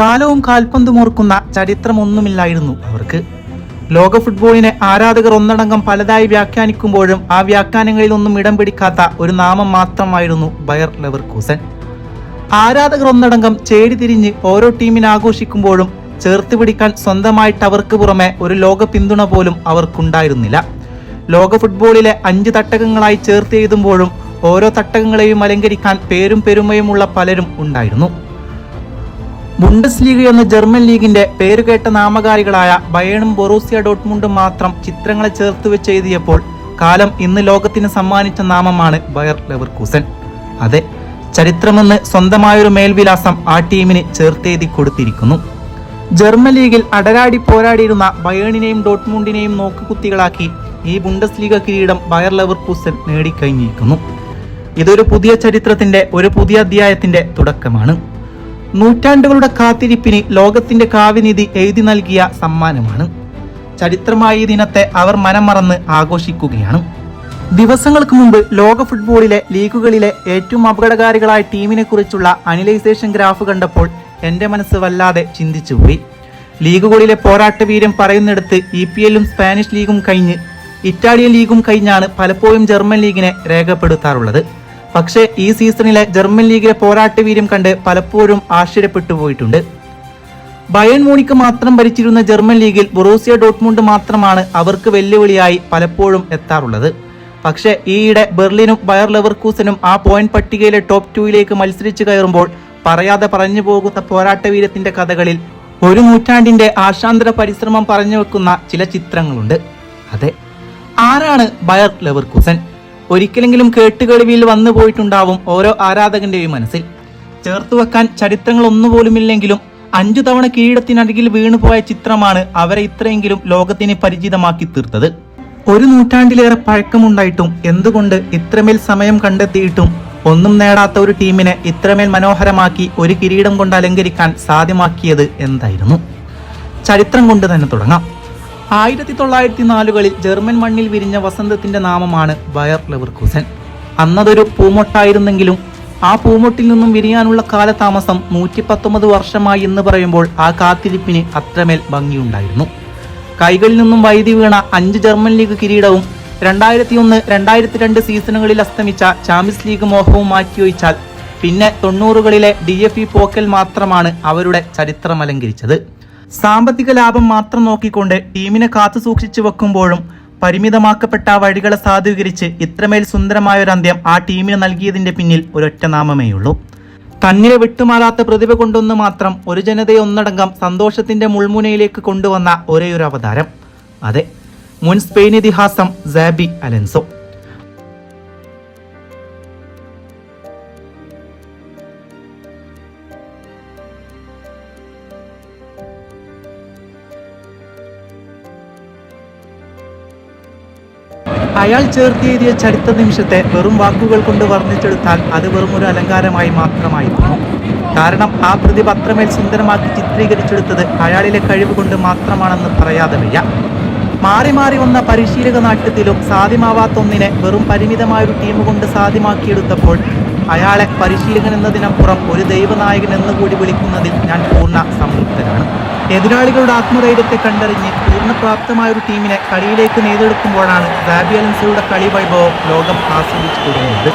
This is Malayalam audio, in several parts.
കാലവും കാൽപന്തും ഓർക്കുന്ന ചരിത്രമൊന്നുമില്ലായിരുന്നു അവർക്ക്. ലോക ഫുട്ബോളിനെ ആരാധകർ ഒന്നടങ്കം പലതായി വ്യാഖ്യാനിക്കുമ്പോഴും ആ വ്യാഖ്യാനങ്ങളിലൊന്നും ഇടം പിടിക്കാത്ത ഒരു നാമം മാത്രമായിരുന്നു ബയർ ലെവർകൂസൻ. ആരാധകർ ഒന്നടങ്കം ചേടി തിരിഞ്ഞ് ഓരോ ടീമിനെ ആഘോഷിക്കുമ്പോഴും ചേർത്ത് പിടിക്കാൻ സ്വന്തമായിട്ട് അവർക്ക് പുറമെ ഒരു ലോക പിന്തുണ പോലും അവർക്കുണ്ടായിരുന്നില്ല. ലോക ഫുട്ബോളിലെ അഞ്ച് തട്ടകങ്ങളായി ചേർത്ത് എഴുതുമ്പോഴും ഓരോ തട്ടകങ്ങളെയും അലങ്കരിക്കാൻ പേരും പെരുമയുമുള്ള പലരും ഉണ്ടായിരുന്നു. ബുണ്ടസ് ലീഗ് എന്ന ജർമ്മൻ ലീഗിന്റെ പേരുകേട്ട നാമകാരികളായ ബയേണും ബൊറൂസിയ ഡോട്ട്മുണ്ടും മാത്രം ചിത്രങ്ങളെ ചേർത്ത് വെച്ച് എഴുതിയപ്പോൾ കാലം ഇന്ന് ലോകത്തിന് സമ്മാനിച്ച നാമമാണ് ബയർ ലെവർകൂസൻ. അതെ ചരിത്രമെന്ന് സ്വന്തമായൊരു മേൽവിലാസം ആ ടീമിന് ചേർത്തെഴുതി കൊടുത്തിരിക്കുന്നു. ജർമ്മൻ ലീഗിൽ അടരാടി പോരാടിയിരുന്ന ബയേണിനെയും ഡോട്ട്മുണ്ടിനെയും നോക്കുകുത്തികളാക്കി ഈ ബുണ്ടസ് ലീഗ കിരീടം ബയർ ലെവർകൂസൻ നേടിക്കഴിഞ്ഞിരിക്കുന്നു. ഇതൊരു പുതിയ ചരിത്രത്തിന്റെ ഒരു പുതിയ അധ്യായത്തിന്റെ തുടക്കമാണ്. നൂറ്റാണ്ടുകളുടെ കാത്തിരിപ്പിന് ലോകത്തിന്റെ കാവ്യനിധി എഴുതി നൽകിയ സമ്മാനമാണ്. ചരിത്രമായ ദിനത്തെ അവർ മനം മറന്ന് ആഘോഷിക്കുകയാണ്. ദിവസങ്ങൾക്ക് മുമ്പ് ലോക ഫുട്ബോളിലെ ലീഗുകളിലെ ഏറ്റവും അപകടകാരികളായ ടീമിനെ കുറിച്ചുള്ള അനലൈസേഷൻ ഗ്രാഫ് കണ്ടപ്പോൾ എന്റെ മനസ്സ് വല്ലാതെ ചിന്തിച്ചുപോയി ലീഗുകളിലെ പോരാട്ട വീര്യം പറയുന്നിടത്ത് ഇ പി എല്ലും സ്പാനിഷ് ലീഗും കഴിഞ്ഞ് ഇറ്റാലിയൻ ലീഗും കഴിഞ്ഞാണ് പലപ്പോഴും ജർമ്മൻ ലീഗിനെ രേഖപ്പെടുത്താറുള്ളത്. പക്ഷേ ഈ സീസണിലെ ജർമ്മൻ ലീഗിലെ പോരാട്ട വീര്യം കണ്ട് പലപ്പോഴും ആശ്ചര്യപ്പെട്ടു പോയിട്ടുണ്ട്. ബയൺ മൂണിക്ക് മാത്രം ഭരിച്ചിരുന്ന ജർമ്മൻ ലീഗിൽ ബൊറൂസിയ ഡോട്ട്മുണ്ട് മാത്രമാണ് അവർക്ക് വെല്ലുവിളിയായി പലപ്പോഴും എത്താറുള്ളത്. പക്ഷേ ഈയിടെ ബെർലിനും ബയർ ലെവർക്കൂസനും ആ പോയിന്റ് പട്ടികയിലെ ടോപ്പ് ടൂയിലേക്ക് മത്സരിച്ചു കയറുമ്പോൾ പറയാതെ പറഞ്ഞു പോകുന്ന പോരാട്ട വീരത്തിന്റെ കഥകളിൽ ഒരു നൂറ്റാണ്ടിന്റെ ആശാന്തര പരിശ്രമം പറഞ്ഞു വെക്കുന്ന ചില ചിത്രങ്ങളുണ്ട്. അതെ ആരാണ് ബയർ ലെവർകൂസൻ? ഒരിക്കലെങ്കിലും കേട്ടുകേൾവിയിൽ വന്നു പോയിട്ടുണ്ടാവും ഓരോ ആരാധകന്റെയും മനസ്സിൽ. ചേർത്തു വെക്കാൻ ചരിത്രങ്ങൾ ഒന്നുപോലുമില്ലെങ്കിലും അഞ്ചു തവണ കിരീടത്തിനരികിൽ വീണുപോയ ചിത്രമാണ് അവരെ ഇത്രയെങ്കിലും ലോകത്തിന് പരിചിതമാക്കി തീർത്തത്. ഒരു നൂറ്റാണ്ടിലേറെ പഴക്കമുണ്ടായിട്ടും എന്തുകൊണ്ട് ഇത്രമേൽ സമയം കണ്ടെത്തിയിട്ടും ഒന്നും നേടാത്ത ഒരു ടീമിനെ ഇത്രമേൽ മനോഹരമാക്കി ഒരു കിരീടം കൊണ്ട് അലങ്കരിക്കാൻ സാധ്യമാക്കിയത് എന്തായിരുന്നു? ചരിത്രം കൊണ്ട് തന്നെ തുടങ്ങാം. ആയിരത്തി തൊള്ളായിരത്തി നാലുകളിൽ ജർമ്മൻ മണ്ണിൽ വിരിഞ്ഞ വസന്തത്തിന്റെ നാമമാണ് ബയർ ലെവർക്കൂസൻ അന്നതൊരു പൂമൊട്ടായിരുന്നെങ്കിലും ആ പൂമൊട്ടിൽ നിന്നും വിരിയാനുള്ള കാലതാമസം നൂറ്റി പത്തൊമ്പത് വർഷമായി എന്ന് പറയുമ്പോൾ ആ കാത്തിരിപ്പിന് അത്രമേൽ ഭംഗിയുണ്ടായിരുന്നു. കൈകളിൽ നിന്നും വൈദ്യുതി വീണ അഞ്ച് ജർമ്മൻ ലീഗ് കിരീടവും രണ്ടായിരത്തി ഒന്ന് രണ്ടായിരത്തി രണ്ട് സീസണുകളിൽ അസ്തമിച്ച ചാമ്പ്യൻസ് ലീഗ് മോഹവും മാറ്റിയൊഴിച്ചാൽ പിന്നെ തൊണ്ണൂറുകളിലെ ഡി എഫ് ഇ പോക്കൽ മാത്രമാണ് അവരുടെ ചരിത്രം അലങ്കരിച്ചത്. സാമ്പത്തിക ലാഭം മാത്രം നോക്കിക്കൊണ്ട് ടീമിനെ കാത്തു സൂക്ഷിച്ചു വെക്കുമ്പോഴും പരിമിതമാക്കപ്പെട്ട വഴികളെ സാധൂകരിച്ച് ഇത്രമേൽ സുന്ദരമായ ഒരു അന്ത്യം ആ ടീമിന് നൽകിയതിന്റെ പിന്നിൽ ഒരൊറ്റ നാമമേയുള്ളൂ. തന്നിലെ വിട്ടുമാറാത്ത പ്രതിഭ കൊണ്ടൊന്ന് മാത്രം ഒരു ജനതയെ ഒന്നടങ്കം സന്തോഷത്തിന്റെ മുൾമുനയിലേക്ക് കൊണ്ടുവന്ന ഒരേയൊരു അവതാരം അതെ മുൻ സ്പെയിൻ ഇതിഹാസം സാബി അലൻസോ. അയാൾ ചേർത്തെഴുതിയ ചരിത്ര നിമിഷത്തെ വെറും വാക്കുകൾ കൊണ്ട് വർണിച്ചെടുത്താൽ അത് വെറും ഒരു അലങ്കാരമായി മാത്രമായിരുന്നു. കാരണം ആ പ്രതിഭ അത്രമേൽ സുന്ദരമാക്കി ചിത്രീകരിച്ചെടുത്തത് അയാളിലെ കഴിവ് കൊണ്ട് മാത്രമാണെന്ന് പറയാതെ വയ്യ. മാറി മാറി വന്ന പരിശീലക നാട്യത്തിലും സാധ്യമാവാത്ത ഒന്നിനെ വെറും പരിമിതമായ ഒരു ടീം കൊണ്ട് സാധ്യമാക്കിയെടുത്തപ്പോൾ അയാളെ പരിശീലകൻ എന്നതിനപ്പുറം ഒരു ദൈവനായകൻ എന്നുകൂടി വിളിക്കുന്നതിൽ ഞാൻ പൂർണ സംതൃപ്തനാണ്. എതിരാളികളുടെ ആത്മധൈര്യത്തെ കണ്ടറിഞ്ഞ് പൂർണപ്രാപ്തമായ ഒരു ടീമിനെ കളിയിലേക്ക് നേതെടുക്കുമ്പോഴാണ് റാബി അലൻസയുടെ കളി വൈഭവം ലോകം ആസ്വദിച്ചു തുടങ്ങുന്നത്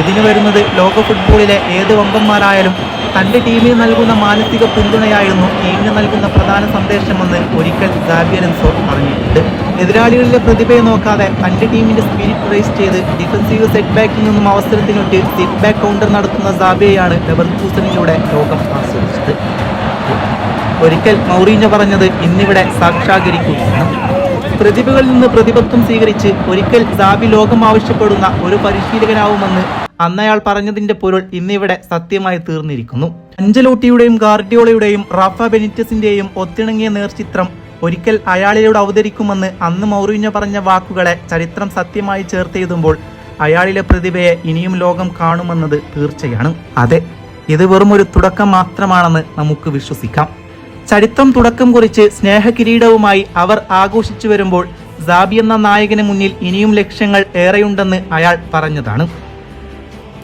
ഇതിന് വരുന്നത് ലോക ഫുട്ബോളിലെ ഏത് വമ്പന്മാരായാലും തന്റെ ടീമിന് നൽകുന്ന മാനസിക പിന്തുണയായിരുന്നു ടീമിന് നൽകുന്ന പ്രധാന സന്ദേശമെന്ന് ഒരിക്കൽ ഗാബി അലൻസോ പറഞ്ഞിട്ടുണ്ട്. എതിരാളികളിലെ പ്രതിഭയെ നോക്കാതെ തന്റെ ടീമിന്റെ സ്പിരിറ്റ് റേസ് ചെയ്ത് ഡിഫൻസീവ് സെറ്റ് ബാക്കിൽ നിന്നും അവസരത്തിനൊട്ട് സിറ്റ് ബാക്ക് കൗണ്ടർ നടത്തുന്ന സാബിയെയാണ് ലെവർകൂസനിലൂടെ ലോകം ആസ്വദിച്ചത്. ഒരിക്കൽ മൗറീഞ്ഞ പറഞ്ഞത് ഇന്നിവിടെ സാക്ഷാകരിക്കുന്നു. പ്രതിഭകളിൽ നിന്ന് പ്രതിപത്വം സ്വീകരിച്ച് ഒരിക്കൽ സാബി ലോകം ആവശ്യപ്പെടുന്ന ഒരു പരിശീലകനാവുമെന്ന് അന്നയാൾ പറഞ്ഞതിന്റെ പൊരുൾ ഇന്നിവിടെ സത്യമായി തീർന്നിരിക്കുന്നു. അഞ്ചലോട്ടിയുടെയും ഗാർഡിയോളയുടെയും റാഫ ബെനിറ്റസിന്റെയും ഒത്തിണങ്ങിയ നേർചിത്രം ഒരിക്കൽ അയാളിലൂടെ അവതരിക്കുമെന്ന് അന്ന് മൗറീഞ്ഞ പറഞ്ഞ വാക്കുകളെ ചരിത്രം സത്യമായി ചേർത്തെഴുതുമ്പോൾ അയാളിലെ പ്രതിഭയെ ഇനിയും ലോകം കാണുമെന്നത് തീർച്ചയാണ്. അതെ ഇത് വെറും ഒരു തുടക്കം മാത്രമാണെന്ന് നമുക്ക് വിശ്വസിക്കാം. ചരിത്രം തുടക്കം കുറിച്ച് സ്നേഹകിരീടവുമായി അവർ ആഘോഷിച്ചു വരുമ്പോൾ സാബി എന്ന നായകന് മുന്നിൽ ഇനിയും ലക്ഷ്യങ്ങൾ ഏറെയുണ്ടെന്ന് അയാൾ പറഞ്ഞതാണ്.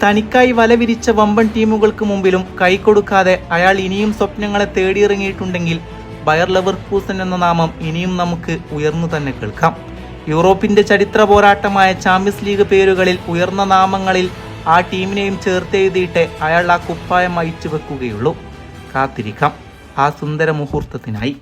തനിക്കായി വല വിരിച്ച വമ്പൻ ടീമുകൾക്ക് മുമ്പിലും കൈകൊടുക്കാതെ അയാൾ ഇനിയും സ്വപ്നങ്ങളെ തേടിയിറങ്ങിയിട്ടുണ്ടെങ്കിൽ ബയർ ലവർ കൂസൻ എന്ന നാമം ഇനിയും നമുക്ക് ഉയർന്നു തന്നെ കേൾക്കാം. യൂറോപ്പിന്റെ ചരിത്ര പോരാട്ടമായ ചാമ്പ്യൻസ് ലീഗ് പേരുകളിൽ ഉയർന്ന നാമങ്ങളിൽ ആ ടീമിനെയും ചേർത്തെഴുതിയിട്ടേ അയാൾ ആ കുപ്പായം അയച്ചു വെക്കുകയുള്ളൂ. കാത്തിരിക്കാം. ആ സുന്ദര മുഹൂർത്തത്തിനായി.